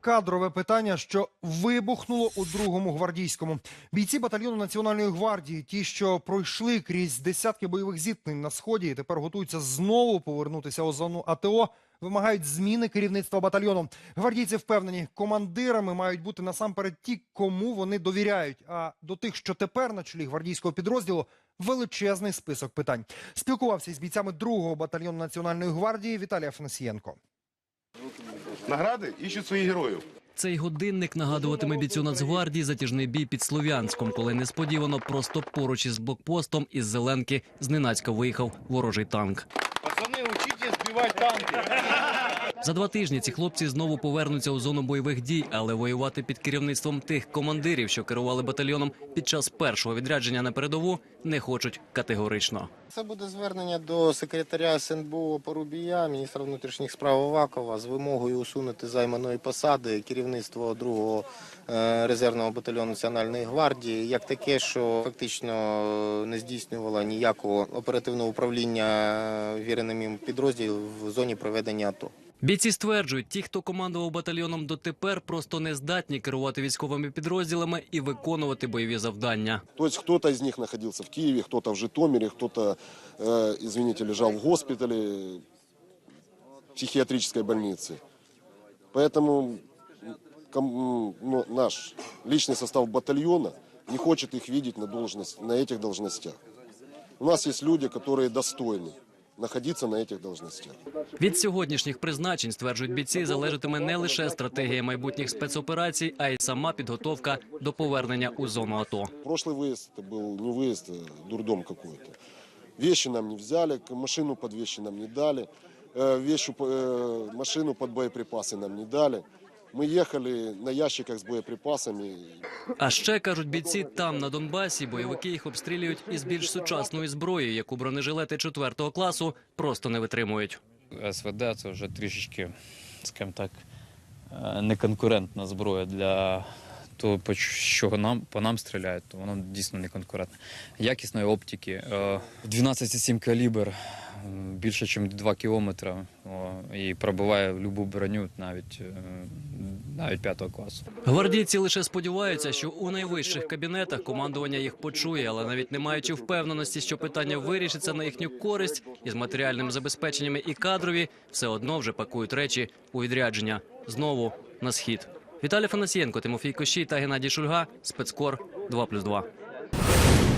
кадрове питання, що вибухнуло у другому гвардійському. Бійці батальйону національної гвардії, ті, що пройшли крізь десятки бойових зіткнень на сході, і тепер готуються знову повернутися у зону АТО. Вимагають зміни керівництва батальйону. Гвардійці впевнені, командирами мають бути насамперед ті, кому вони довіряють. А до тих, що тепер на чолі гвардійського підрозділу, величезний список питань. Спілкувався із бійцями другого батальйону національної гвардії Віталій Афанасієнко. Награди іщуть своїх героїв. Цей годинник нагадуватиме бійцю Нацгвардії затяжний бій під Слов'янськом, коли несподівано просто поруч із блокпостом із Зеленки зненацька виїхав ворожий танк. Пацани, учіть збивати танки. За два тижні ці хлопці знову повернуться у зону бойових дій, але воювати під керівництвом тих командирів, що керували батальйоном під час першого відрядження на передову, не хочуть категорично. Це буде звернення до секретаря СНБО Порубія, міністра внутрішніх справ Авакова з вимогою усунути займаної посади керівництво другого е, резервного батальйону Національної гвардії, як таке, що фактично не здійснювало ніякого оперативного управління е, віреним підрозділів в зоні проведення АТО. Бійці стверджують, ті, хто командував батальйоном дотепер, просто не здатні керувати військовими підрозділами і виконувати бойові завдання. То есть кто-то из них находился в Киеве, кто-то в Житомире, кто-то, э, извините, лежал в госпитале, в психиатрической больнице. Поэтому м, ком- м, ну, наш личный состав батальона не хочет их видеть на, должность, на этих должностях. У нас есть люди, которые достойны находиться на этих должностях. Від сьогоднішніх призначень, стверджують бійці, залежатиме не лише стратегія майбутніх спецоперацій, а й сама підготовка до повернення у зону АТО. Прошлый выезд это был не выезд, а дурдом какой-то. Вещи нам не взяли, к- машину под вещи нам не дали, э, вещи, по- э, машину под боеприпасы нам не дали. Мы ехали на ящиках с боеприпасами. А ще кажуть бійці, там на Донбасі бойовики їх обстрілюють із більш сучасною зброєю, яку бронежилети 4 класу просто не витримують. СВД це вже трішечки, скажімо так, е, неконкурентна зброя для того, по що нам, по нам стріляють, то воно дійсно не конкурентне. Якісної оптики. е, 12,7 калібр, м, більше, ніж 2 кілометри, і пробиває любу броню навіть, е, навіть 5 класу. Гвардійці лише сподіваються, що у найвищих кабінетах командування їх почує, але навіть не маючи впевненості, що питання вирішиться на їхню користь із матеріальним забезпеченнями і кадрові, все одно вже пакують речі у відрядження знову на схід. Віталій Фанасієнко, Тимофій Кощій та Геннадій Шульга. Спецкор 2+,2.